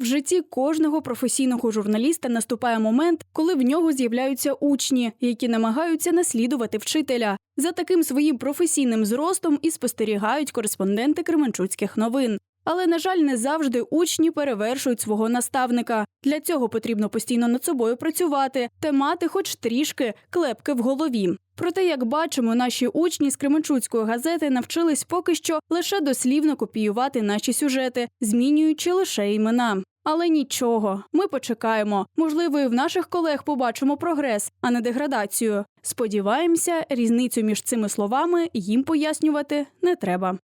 В житті кожного професійного журналіста наступає момент, коли в нього з'являються учні, які намагаються наслідувати вчителя. За таким своїм професійним зростом і спостерігають кореспонденти Кременчуцьких новин. Але, на жаль, не завжди учні перевершують свого наставника. Для цього потрібно постійно над собою працювати та мати хоч трішки клепки в голові. Проте, як бачимо, наші учні з Кременчуцької газети навчились поки що лише дослівно копіювати наші сюжети, змінюючи лише імена. Але нічого, ми почекаємо. Можливо, і в наших колег побачимо прогрес, а не деградацію. Сподіваємося, різницю між цими словами їм пояснювати не треба.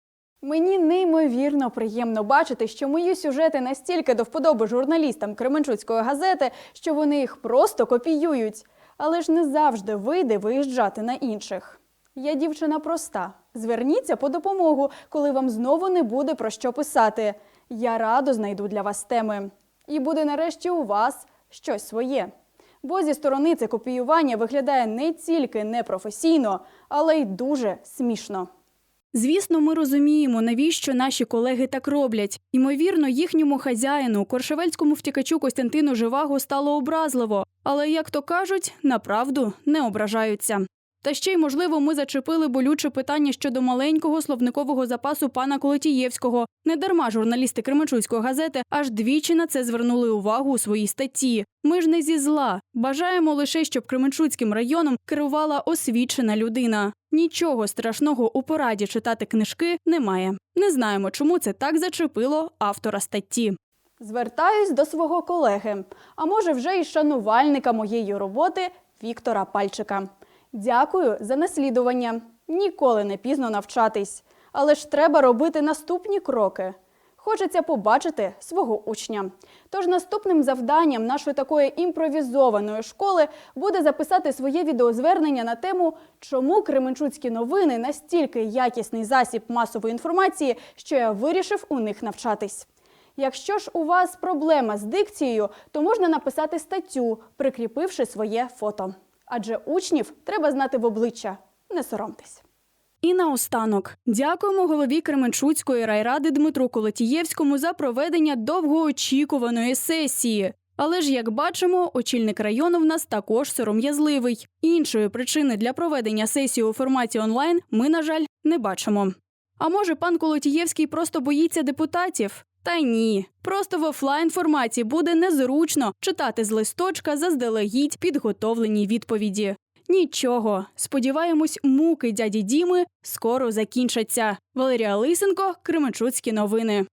Мені неймовірно приємно бачити, що мої сюжети настільки до вподоби журналістам Кременчуцької газети, що вони їх просто копіюють. Але ж не завжди вийде виїжджати на інших. Я дівчина проста. Зверніться по допомогу, коли вам знову не буде про що писати. Я радо знайду для вас теми. І буде нарешті у вас щось своє. Бо зі сторони це копіювання виглядає не тільки непрофесійно, але й дуже смішно. Звісно, ми розуміємо, навіщо наші колеги так роблять. Ймовірно, їхньому хазяїну, коршевельському втікачу Костянтину Живаго стало образливо, але, як то кажуть, на правду не ображаються. Та ще й, можливо, ми зачепили болюче питання щодо маленького словникового запасу пана Колотієвського. Недарма журналісти Кременчуцької газети аж двічі на це звернули увагу у своїй статті. Ми ж не зі зла. Бажаємо лише, щоб Кременчуцьким районом керувала освічена людина. Нічого страшного у пораді читати книжки немає. Не знаємо, чому це так зачепило автора статті. Звертаюсь до свого колеги, а може вже й шанувальника моєї роботи Віктора Пальчика. Дякую за наслідування. Ніколи не пізно навчатись, але ж треба робити наступні кроки. Хочеться побачити свого учня. Тож наступним завданням нашої такої імпровізованої школи буде записати своє відеозвернення на тему, чому Кременчуцькі новини настільки якісний засіб масової інформації, що я вирішив у них навчатись. Якщо ж у вас проблема з дикцією, то можна написати статтю, прикріпивши своє фото. Адже учнів треба знати в обличчя. Не соромтесь. І наостанок дякуємо голові Кременчуцької райради Дмитру Колотієвському за проведення довгоочікуваної сесії. Але ж, як бачимо, очільник району в нас також сором'язливий. Іншої причини для проведення сесії у форматі онлайн ми, на жаль, не бачимо. А може, пан Колотієвський просто боїться депутатів? Та ні, просто в офлайн форматі буде незручно читати з листочка заздалегідь підготовлені відповіді. Нічого, сподіваємось, муки дяді Діми скоро закінчаться. Валерія Лисенко, Кременчуцькі новини.